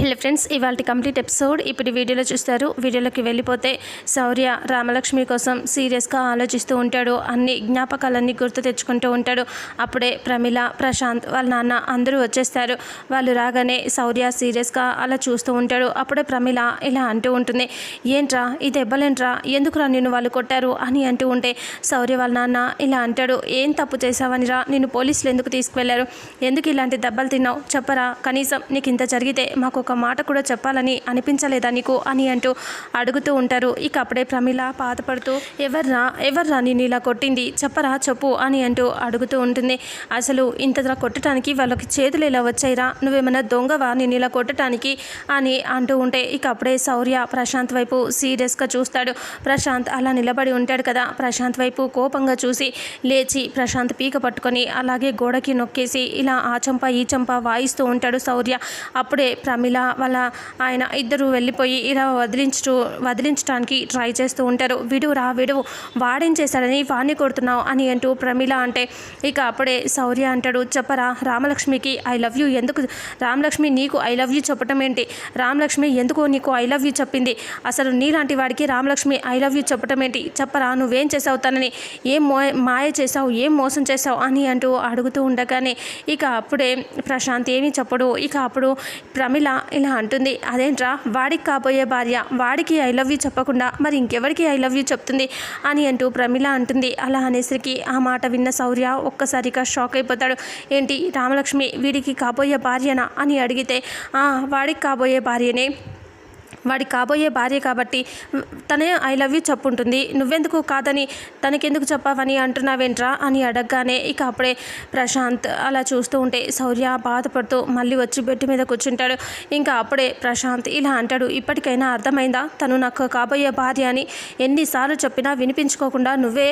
Hello friends ఇవాళ complete episode ఇప్పుడు వీడియోలో చూస్తారు. వీడియోలోకి వెళ్ళిపోతే శౌర్య రామలక్ష్మి కోసం సీరియస్గా ఆలోచిస్తూ ఉంటాడు. అన్ని జ్ఞాపకాలన్నీ గుర్తు తెచ్చుకుంటూ ఉంటాడు. అప్పుడే ప్రమిళ ప్రశాంత్ వాళ్ళ నాన్న అందరూ వచ్చేస్తారు. వాళ్ళు రాగానే శౌర్య సీరియస్గా అలా చూస్తూ ఉంటాడు. అప్పుడే ప్రమిళ ఇలా అంటూ ఉంటుంది. ఏంట్రా ఈ దెబ్బలేంట్రా? ఎందుకురా నిన్ను వాళ్ళు కొట్టారు? అని అంటూ ఉంటే శౌర్య వాళ్ళ నాన్న ఇలా అంటాడు. ఏం తప్పు చేశావనిరా నిన్ను పోలీసులు ఎందుకు తీసుకువెళ్ళారు? ఎందుకు ఇలాంటి దెబ్బలు తిన్నావు? చెప్పరా? కనీసం నీకు ఇంత జరిగితే మాకు ఒక మాట కూడా చెప్పాలని అనిపించలేదా నీకు? అని అంటూ అడుగుతూ ఉంటారు. ఇక అప్పుడే ప్రమిళ బాధపడుతూ ఎవర్రా ఎవర్రా నేను ఇలా కొట్టింది? చెప్పరా చెప్పు అని అంటూ అడుగుతూ ఉంటుంది. అసలు ఇంతలా కొట్టడానికి వాళ్ళకి చేతులు ఇలా వచ్చాయిరా? నువ్వేమైనా దొంగవా నేను ఇలా కొట్టడానికి అని అంటూ ఉంటే ఇక అప్పుడే శౌర్య ప్రశాంత్ వైపు సీరియస్గా చూస్తాడు. ప్రశాంత్ అలా నిలబడి ఉంటాడు కదా. ప్రశాంత్ వైపు కోపంగా చూసి లేచి ప్రశాంత్ పీక పట్టుకొని అలాగే గోడకి నొక్కేసి ఇలా ఆ చంప ఈ చంప వాయిస్తూ ఉంటాడు శౌర్య అప్పుడే ప్రమిళ ఇలా వాళ్ళ ఆయన ఇద్దరు వెళ్ళిపోయి ఇలా వదిలించు వదిలించడానికి ట్రై చేస్తూ ఉంటారు. విడు రా విడు వాడేం చేశాడని వాణ్ణి కొడుతున్నావు అని అంటూ ప్రమిళ అంటే ఇక అప్పుడే శౌర్య అంటాడు చెప్పరా రామలక్ష్మికి ఐ లవ్ యూ ఎందుకు రామలక్ష్మి నీకు ఐ లవ్ యూ చెప్పటం ఏంటి? రామలక్ష్మి ఎందుకు నీకు ఐ లవ్ యూ చెప్పింది? అసలు నీలాంటి వాడికి రామలక్ష్మి ఐ లవ్ యూ చెప్పటం ఏంటి? చెప్పరా నువ్వేం చేసావు తనని? ఏం మో మాయ చేసావు ఏం మోసం చేసావు అని అంటూ అడుగుతూ ఉండగానే ఇక అప్పుడే ప్రశాంత్ ఏమీ చెప్పడు. ఇక అప్పుడు ప్రమిళ ఇలా అంటుంది. అదేంట్రా? వాడికి కాబోయే భార్య. వాడికి ఐ లవ్ యూ చెప్పకుండా మరి ఇంకెవరికి ఐ లవ్ యూ చెప్తుంది? అని అంటూ ప్రమిళ అంటుంది. అలా అనేసరికి ఆ మాట విన్న శౌర్య ఒక్కసారిగా షాక్ అయిపోతాడు. ఏంటి రామలక్ష్మి వీడికి కాబోయే భార్యనా? అని అడిగితే వాడికి కాబోయే భార్యనే. వాడి కాబోయే భార్య కాబట్టి తనే ఐ లవ్ యూ చెప్పుంటుంది. నువ్వెందుకు కాదని తనకెందుకు చెప్పావని అంటున్నావేంట్రా అని అడగగానే ఇక అప్పుడే ప్రశాంత్ అలా చూస్తూ ఉంటే శౌర్య బాధపడుతూ మళ్ళీ వచ్చి బెడ్ మీద కూర్చుంటాడు. ఇంకా అప్పుడే ప్రశాంత్ ఇలా అంటాడు ఇప్పటికైనా అర్థమైందా? తను నాకు కాబోయే భార్య అని ఎన్నిసార్లు చెప్పినా వినిపించుకోకుండా నువ్వే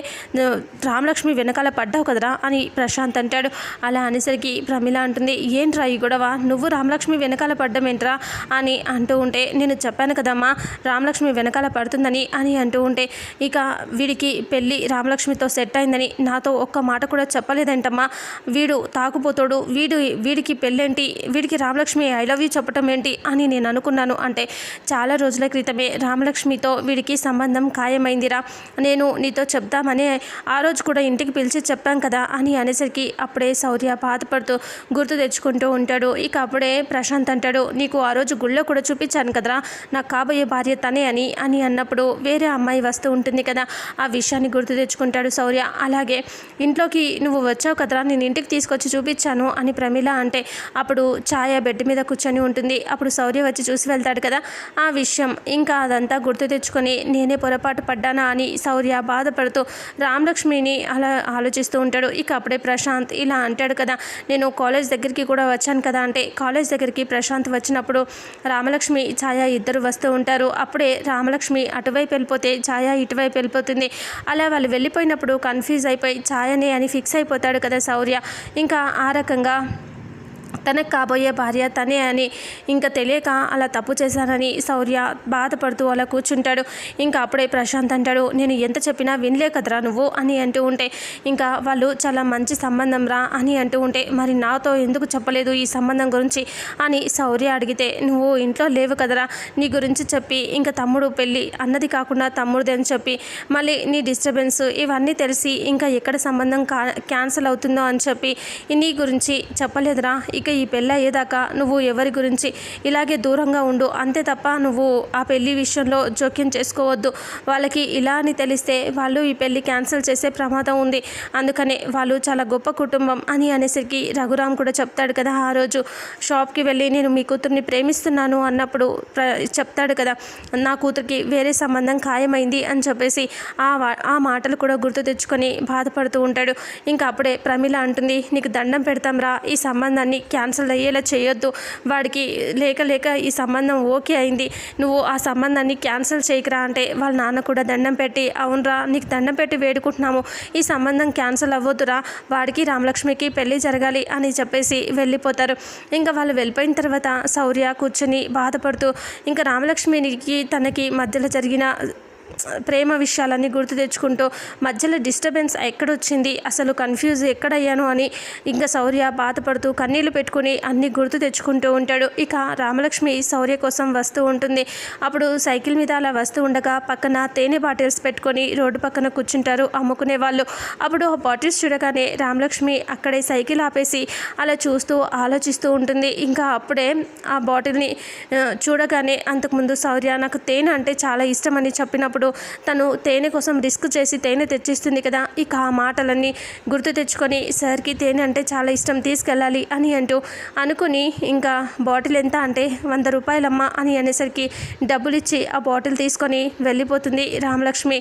రామలక్ష్మి వెనకాల పడ్డావు కదరా? అని ప్రశాంత్ అంటాడు. అలా అనేసరికి ప్రమిళ అంటుంది ఏంట్రా ఈ గొడవ? నువ్వు రామలక్ష్మి వెనకాల పడ్డం ఏంట్రా? అని అంటూ ఉంటే నేను చెప్పాను కదమ్మా రామలక్ష్మి వెనకాల పడుతుందని అని అంటూ ఉంటే ఇక వీడికి పెళ్ళి రామలక్ష్మితో సెట్ అయిందని నాతో ఒక్క మాట కూడా చెప్పలేదంటమ్మా. వీడు తాకుపోతాడు వీడు వీడికి పెళ్ళేంటి వీడికి రామలక్ష్మి ఐ లవ్ యూ చెప్పటం ఏంటి అని నేను అనుకున్నాను అంటే చాలా రోజుల క్రితమే రామలక్ష్మితో వీడికి సంబంధం ఖాయమైందిరా. నేను నీతో చెప్దామని ఆ రోజు కూడా ఇంటికి పిలిచి చెప్పాం కదా అని అనేసరికి అప్పుడే శౌర్య బాధపడుతూ గుర్తు తెచ్చుకుంటూ ఉంటాడు. ఇక అప్పుడే ప్రశాంత్ అంటాడు నీకు ఆ రోజు గుళ్ళో కూడా చూపించాను కదరా నాకు కాబోయే భార్య తనే అని అని అన్నప్పుడు వేరే అమ్మాయి వస్తూ ఉంటుంది కదా ఆ విషయాన్ని గుర్తు తెచ్చుకుంటాడు శౌర్య. అలాగే ఇంట్లోకి నువ్వు వచ్చావు కదరా నేను ఇంటికి తీసుకొచ్చి చూపించాను అని ప్రమిళ అంటే అప్పుడు ఛాయ బెడ్ మీద కూర్చొని ఉంటుంది. అప్పుడు శౌర్య వచ్చి చూసి వెళ్తాడు కదా ఆ విషయం. ఇంకా అదంతా గుర్తు తెచ్చుకొని నేనే పొరపాటు పడ్డానా అని శౌర్య బాధపడుతూ రామలక్ష్మిని అలా ఆలోచిస్తూ ఉంటాడు. ఇక అప్పుడే ప్రశాంత్ ఇలా అంటాడు కదా నేను కాలేజ్ దగ్గరికి కూడా వచ్చాను కదా అంటే కాలేజ్ దగ్గరికి ప్రశాంత్ వచ్చినప్పుడు రామలక్ష్మి ఛాయ ఇద్దరు వస్తూ ఉంటారు. అప్పుడే రామలక్ష్మి అటువైపు వెళ్ళిపోతే ఛాయ ఇటువైపు వెళ్ళిపోతుంది. అలా వాళ్ళు వెళ్ళిపోయినప్పుడు కన్ఫ్యూజ్ అయిపోయి ఛాయనే అని ఫిక్స్ అయిపోతాడు కదా శౌర్య ఇంకా ఆ రకంగా తనకు కాబోయే భార్య తనే అని ఇంకా తెలియక అలా తప్పు చేశానని శౌర్య బాధపడుతూ అలా కూర్చుంటాడు. ఇంకా అప్పుడే ప్రశాంత్ అంటాడు నేను ఎంత చెప్పినా వినలే కదరా నువ్వు? అని అంటూ ఉంటే ఇంకా వాళ్ళు చాలా మంచి సంబంధం రా అని అంటూ ఉంటే మరి నాతో ఎందుకు చెప్పలేదు ఈ సంబంధం గురించి? అని శౌర్య అడిగితే నువ్వు ఇంట్లో లేవు కదరా నీ గురించి చెప్పి ఇంకా తమ్ముడు పెళ్ళి అన్నది కాకుండా తమ్ముడిది అని చెప్పి మళ్ళీ నీ డిస్టర్బెన్స్ ఇవన్నీ తెలిసి ఇంకా ఎక్కడ సంబంధం కా క్యాన్సిల్ అవుతుందో అని చెప్పి నీ గురించి చెప్పలేదురా ఇక ఈ పెళ్ళి అయ్యేదాకా నువ్వు ఎవరి గురించి ఇలాగే దూరంగా ఉండు. అంతే తప్ప నువ్వు ఆ పెళ్ళి విషయంలో జోక్యం చేసుకోవద్దు. వాళ్ళకి ఇలా అని తెలిస్తే వాళ్ళు ఈ పెళ్ళి క్యాన్సిల్ చేసే ప్రమాదం ఉంది. అందుకనే వాళ్ళు చాలా గొప్ప కుటుంబం అని అనేసరికి రఘురామ్ కూడా చెప్తాడు కదా ఆ రోజు. షాప్కి వెళ్ళి నేను మీ కూతుర్ని ప్రేమిస్తున్నాను అన్నప్పుడు ప్ర చెప్తాడు కదా. నా కూతురికి వేరే సంబంధం ఖాయమైంది అని చెప్పేసి ఆ ఆ మాటలు కూడా గుర్తు తెచ్చుకొని బాధపడుతూ ఉంటాడు. ఇంకా అప్పుడే ప్రమిళ అంటుంది నీకు దండం పెడతాం రా. ఈ సంబంధాన్ని క్యాన్సిల్ అయ్యేలా చేయొద్దు. వాడికి లేక లేక ఈ సంబంధం ఓకే అయింది. నువ్వు ఆ సంబంధాన్ని క్యాన్సిల్ చేయకరా అంటే వాళ్ళ నాన్న కూడా దండం పెట్టి అవునరా నీకు దండం పెట్టి వేడుకుంటున్నాము. ఈ సంబంధం క్యాన్సిల్ అవ్వద్దురా. వాడికి రామలక్ష్మికి పెళ్ళి జరగాలి అని చెప్పేసి వెళ్ళిపోతారు. ఇంకా వాళ్ళు వెళ్ళిపోయిన తర్వాత శౌర్య కూర్చొని బాధపడుతూ ఇంకా రామలక్ష్మికి తనకి మధ్యలో జరిగిన ప్రేమ విషయాలన్నీ గుర్తు తెచ్చుకుంటూ మధ్యలో డిస్టర్బెన్స్ ఎక్కడొచ్చింది? అసలు కన్ఫ్యూజ్ ఎక్కడయ్యాను అని ఇంకా శౌర్య బాధపడుతూ కన్నీళ్ళు పెట్టుకుని అన్నీ గుర్తు తెచ్చుకుంటూ ఉంటాడు. ఇక రామలక్ష్మి శౌర్య కోసం వస్తూ ఉంటుంది. అప్పుడు సైకిల్ మీద అలా వస్తూ ఉండగా పక్కన తేనె బాటిల్స్ పెట్టుకొని రోడ్డు పక్కన కూర్చుంటారు అమ్ముకునే వాళ్ళు. అప్పుడు ఆ బాటిల్స్ చూడగానే రామలక్ష్మి అక్కడే సైకిల్ ఆపేసి అలా చూస్తూ ఆలోచిస్తూ ఉంటుంది. ఇంకా అప్పుడే ఆ బాటిల్ని చూడగానే అంతకుముందు శౌర్య నాకు తేనె అంటే చాలా ఇష్టం అని చెప్పినప్పుడు తను తేనె కోసం రిస్క్ చేసి తేనె తెచ్చిస్తుంది కదా ఇక ఆ మాటలన్నీ గుర్తు తెచ్చుకొని సార్కి తేనె అంటే చాలా ఇష్టం తీసుకెళ్ళాలి అని అంటూ అనుకుని ఇంకా బాటిల్ ఎంత అంటే వంద రూపాయలమ్మా అని అనేసరికి డబ్బులు ఇచ్చి ఆ బాటిల్ తీసుకొని వెళ్ళిపోతుంది రామలక్ష్మి.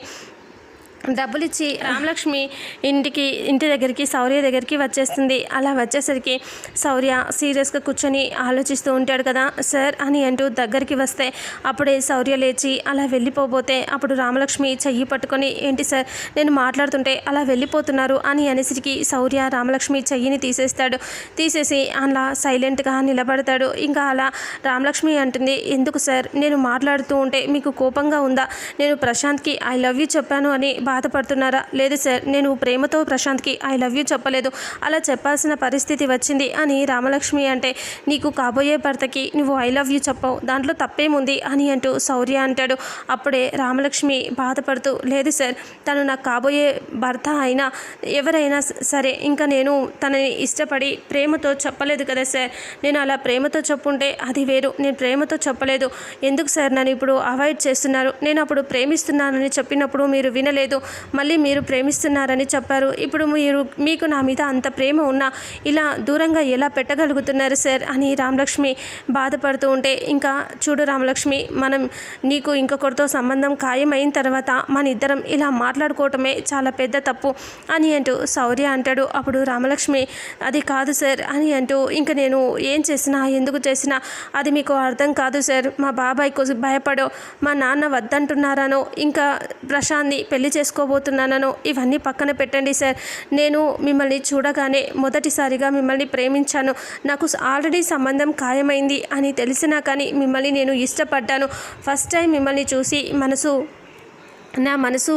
డబ్బులు ఇచ్చి రామలక్ష్మి ఇంటికి ఇంటి దగ్గరికి శౌర్య దగ్గరికి వచ్చేస్తుంది. అలా వచ్చేసరికి శౌర్య సీరియస్గా కూర్చొని ఆలోచిస్తూ ఉంటాడు కదా సార్ అని అంటూ దగ్గరికి వస్తే అప్పుడే శౌర్య లేచి అలా వెళ్ళిపోబోతే అప్పుడు రామలక్ష్మి చెయ్యి పట్టుకొని ఏంటి సార్ నేను మాట్లాడుతుంటే అలా వెళ్ళిపోతున్నారు అని అనేసరికి శౌర్య రామలక్ష్మి చెయ్యిని తీసేస్తాడు. తీసేసి అలా సైలెంట్గా నిలబడతాడు. ఇంకా అలా రామలక్ష్మి అంటుంది ఎందుకు సార్ నేను మాట్లాడుతూ ఉంటే మీకు కోపంగా ఉందా? నేను ప్రశాంత్కి ఐ లవ్ యూ చెప్పాను అని బాధపడుతున్నారా? లేదు సార్ నేను ప్రేమతో ప్రశాంత్కి ఐ లవ్ యూ చెప్పలేదు. అలా చెప్పాల్సిన పరిస్థితి వచ్చింది అని రామలక్ష్మి అంటే నీకు కాబోయే భర్తకి నువ్వు ఐ లవ్ యూ చెప్పవు దాంట్లో తప్పేముంది అని అంటూ శౌర్య అంటాడు. అప్పుడే రామలక్ష్మి బాధపడుతూ లేదు సార్ తను నాకు కాబోయే భర్త అయినా ఎవరైనా స- సరే ఇంకా నేను తనని ఇష్టపడి ప్రేమతో చెప్పలేదు కదా సార్. నేను అలా ప్రేమతో చెప్పుంటే అది వేరు నేను ప్రేమతో చెప్పలేదు. ఎందుకు సార్ నన్ను ఇప్పుడు అవాయిడ్ చేస్తున్నారు? నేను అప్పుడు ప్రేమిస్తున్నానని చెప్పినప్పుడు మీరు వినలేదు. మళ్ళీ మీరు ప్రేమిస్తున్నారని చెప్పారు. ఇప్పుడు మీరు మీకు నా మీద అంత ప్రేమ ఉన్నా ఇలా దూరంగా ఎలా పెట్టగలుగుతున్నారు సార్ అని రామలక్ష్మి బాధపడుతూ ఉంటే ఇంకా చూడు రామలక్ష్మి మనం నీకు ఇంకొకరితో సంబంధం ఖాయమైన తర్వాత మన ఇద్దరం ఇలా మాట్లాడుకోవటమే చాలా పెద్ద తప్పు అని అంటూ శౌర్య అంటాడు. అప్పుడు రామలక్ష్మి అది కాదు సార్ అని అంటూ ఇంకా నేను ఏం చేసినా ఎందుకు చేసినా అది మీకు అర్థం కాదు సార్. మా బాబాయ్ కోసం భయపడో మా నాన్న వద్దంటున్నారనో ఇంకా ప్రశాంత్ని పెళ్ళి చేసుకోబోతున్నానో ఇవన్నీ పక్కన పెట్టండి సార్. నేను మిమ్మల్ని చూడగానే మొదటిసారిగా మిమ్మల్ని ప్రేమించాను. నాకు ఆల్రెడీ సంబంధం ఖాయమైంది అని తెలిసినా కానీ మిమ్మల్ని నేను ఇష్టపడ్డాను. ఫస్ట్ టైం మిమ్మల్ని చూసి మనసు నా మనసు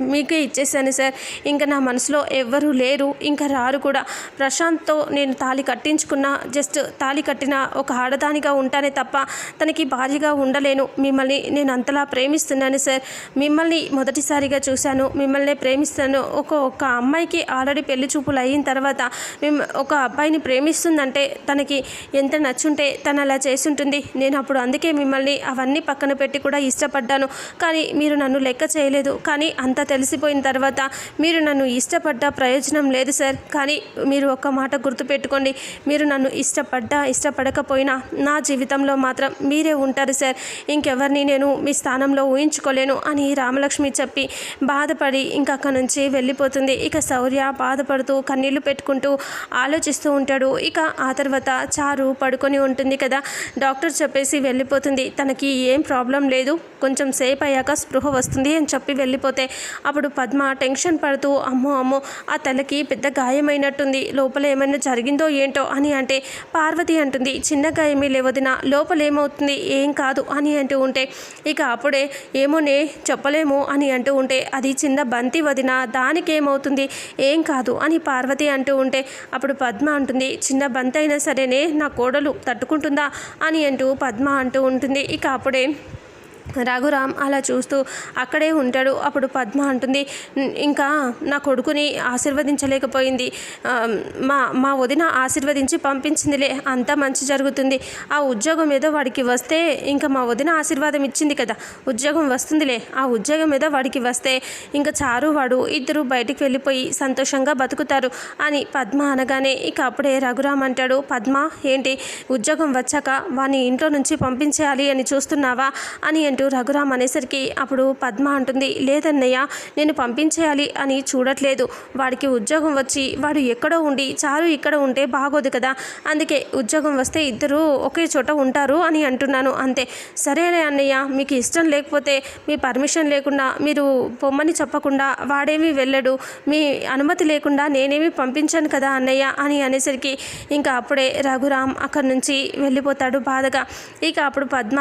మీకే ఇచ్చేసాను సార్. ఇంకా నా మనసులో ఎవ్వరూ లేరు. ఇంకా రారు కూడా. ప్రశాంత్తో నేను తాళి కట్టించుకున్న. జస్ట్ తాళి కట్టిన ఒక ఆడదానిగా ఉంటానే తప్ప తనకి భార్యగా ఉండలేను. మిమ్మల్ని నేను అంతలా ప్రేమిస్తున్నాను సార్. మిమ్మల్ని మొదటిసారిగా చూశాను. మిమ్మల్ని ప్రేమిస్తాను. ఒక ఒక అమ్మాయికి ఆల్రెడీ పెళ్ళి చూపులు అయిన తర్వాత మిమ్మ ఒక అబ్బాయిని ప్రేమిస్తుందంటే తనకి ఎంత నచ్చుంటే తను అలా చేసుంటుంది నేను అప్పుడు అందుకే మిమ్మల్ని అవన్నీ పక్కన పెట్టి కూడా ఇష్టపడ్డాను. కానీ మీరు నన్ను లెక్క చేయలేదు. కానీ అంత తెలిసిపోయిన తర్వాత మీరు నన్ను ఇష్టపడ్డ ప్రయోజనం లేదు సార్. కానీ మీరు ఒక్క మాట గుర్తుపెట్టుకోండి. మీరు నన్ను ఇష్టపడ్డా ఇష్టపడకపోయినా నా జీవితంలో మాత్రం మీరే ఉంటారు సార్. ఇంకెవరిని నేను మీ స్థానంలో ఊహించుకోలేను అని రామలక్ష్మి చెప్పి బాధపడి ఇంకా అక్కడి నుంచి వెళ్ళిపోతుంది. ఇక శౌర్య బాధపడుతూ కన్నీళ్ళు పెట్టుకుంటూ ఆలోచిస్తూ ఉంటాడు. ఇక ఆ తర్వాత చారు పడుకొని ఉంటుంది కదా. డాక్టర్ చెప్పేసి వెళ్ళిపోతుంది. తనకి ఏం ప్రాబ్లం లేదు. కొంచెం సేపు అయ్యాక స్పృహ వస్తుంది అని చెప్పి వెళ్ళిపోతే అప్పుడు పద్మ టెన్షన్ పడుతూ అమ్మో అమ్మో ఆ తలకి పెద్ద గాయమైనట్టుంది లోపల ఏమైనా జరిగిందో ఏంటో అని అంటే పార్వతి అంటుంది చిన్న గాయమే లేవదిన లోపల ఏమవుతుంది ఏం కాదు అని అంటూ ఉంటే ఇక అప్పుడే ఏమోనే చెప్పలేము అని అంటూ ఉంటే అది చిన్న బంతి వదిన దానికి ఏమవుతుంది ఏం కాదు అని పార్వతి అంటూ ఉంటే అప్పుడు పద్మ అంటుంది చిన్న బంతి అయినా సరేనే నా కోడలు తట్టుకుంటుందా అని అంటూ పద్మ అంటూ ఉంటుంది ఇక అప్పుడే రఘురామ్ అలా చూస్తూ అక్కడే ఉంటాడు. అప్పుడు పద్మ అంటుంది ఇంకా నా కొడుకుని ఆశీర్వదించలేకపోయింది. మా మా వదిన ఆశీర్వదించి పంపించిందిలే అంతా మంచి జరుగుతుంది. ఆ ఉద్యోగం ఏదో వాడికి వస్తే ఇంకా మా వదిన ఆశీర్వాదం ఇచ్చింది కదా ఉద్యోగం వస్తుందిలే. ఆ ఉద్యోగం ఏదో వాడికి వస్తే ఇంకా చారు వాడు ఇద్దరు బయటికి వెళ్ళిపోయి సంతోషంగా బతుకుతారు అని పద్మ అనగానే ఇక అప్పుడే రఘురామ్ అంటాడు పద్మ ఏంటి? ఉద్యోగం వచ్చాక వాని ఇంట్లో నుంచి పంపించేయాలి అని చూస్తున్నావా? అని అంటూ రఘురామ్ అనేసరికి అప్పుడు పద్మ అంటుంది లేదన్నయ్య నేను పంపించేయాలి అని చూడట్లేదు. వాడికి ఉద్యోగం వచ్చి వాడు ఎక్కడో ఉండి చారు ఇక్కడ ఉంటే బాగోదు కదా. అందుకే ఉద్యోగం వస్తే ఇద్దరు ఒకే చోట ఉంటారు అని అంటున్నాను అంతే. సరేలే అన్నయ్య మీకు ఇష్టం లేకపోతే మీ పర్మిషన్ లేకుండా మీరు పొమ్మని చెప్పకుండా వాడేమీ వెళ్ళడు. మీ అనుమతి లేకుండా నేనేమి పంపించాను కదా అన్నయ్య అని అనేసరికి ఇంకా అప్పుడే రఘురామ్ అక్కడి నుంచి వెళ్ళిపోతాడు బాధగా. ఇక అప్పుడు పద్మ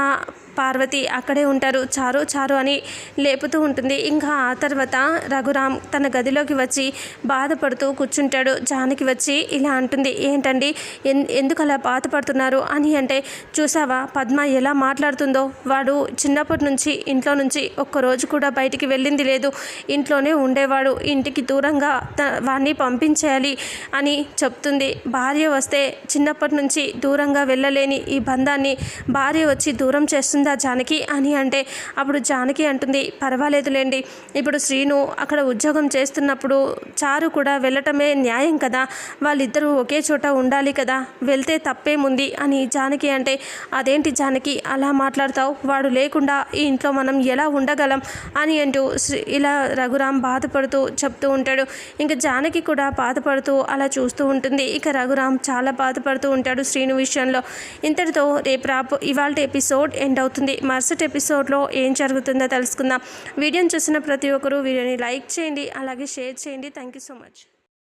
పార్వతి అక్కడే ఉంటారు. చారు చారు అని లేపుతూ ఉంటుంది. ఇంకా ఆ తర్వాత రఘురామ్ తన గదిలోకి వచ్చి బాధపడుతూ కూర్చుంటాడు. జానకి వచ్చి ఇలా అంటుంది. ఏంటండి? ఎన్ ఎందుకు అలా బాధపడుతున్నారు? అని అంటే చూసావా పద్మ ఎలా మాట్లాడుతుందో? వాడు చిన్నప్పటి నుంచి ఇంట్లో నుంచి ఒక్కరోజు కూడా బయటికి వెళ్ళింది లేదు. ఇంట్లోనే ఉండేవాడు. ఇంటికి దూరంగా వాడిని పంపించేయాలి అని చెప్తుంది. భార్య వస్తే చిన్నప్పటి నుంచి దూరంగా వెళ్ళలేని ఈ బంధాన్ని భార్య వచ్చి దూరం చేస్తుంది జానకి అని అంటే అప్పుడు జానకి అంటుంది పర్వాలేదులేండి. ఇప్పుడు శ్రీను అక్కడ ఉద్యోగం చేస్తున్నప్పుడు చారు కూడా వెళ్ళటమే న్యాయం కదా? వాళ్ళిద్దరూ ఒకే చోట ఉండాలి కదా? వెళ్తే తప్పేముంది? అని జానకి అంటే అదేంటి జానకి అలా మాట్లాడతావు? వాడు లేకుండా ఈ ఇంట్లో మనం ఎలా ఉండగలం? అని అంటూ శ్రీ ఇలా రఘురామ్ బాధపడుతూ చెప్తూ ఉంటాడు. ఇంకా జానకి కూడా బాధపడుతూ అలా చూస్తూ ఉంటుంది. ఇక రఘురామ్ చాలా బాధపడుతూ ఉంటాడు శ్రీను విషయంలో. ఇంతటితో రేపు రాపు ఇవాళ ఎపిసోడ్ ఎండ్ అవుతుంది మరుసటి ఎపిసోడ్లో ఏం జరుగుతుందో తెలుసుకుందాం. వీడియోని చూసిన ప్రతి ఒక్కరూ వీడియోని లైక్ చేయండి అలాగే షేర్ చేయండి. Thank you so much.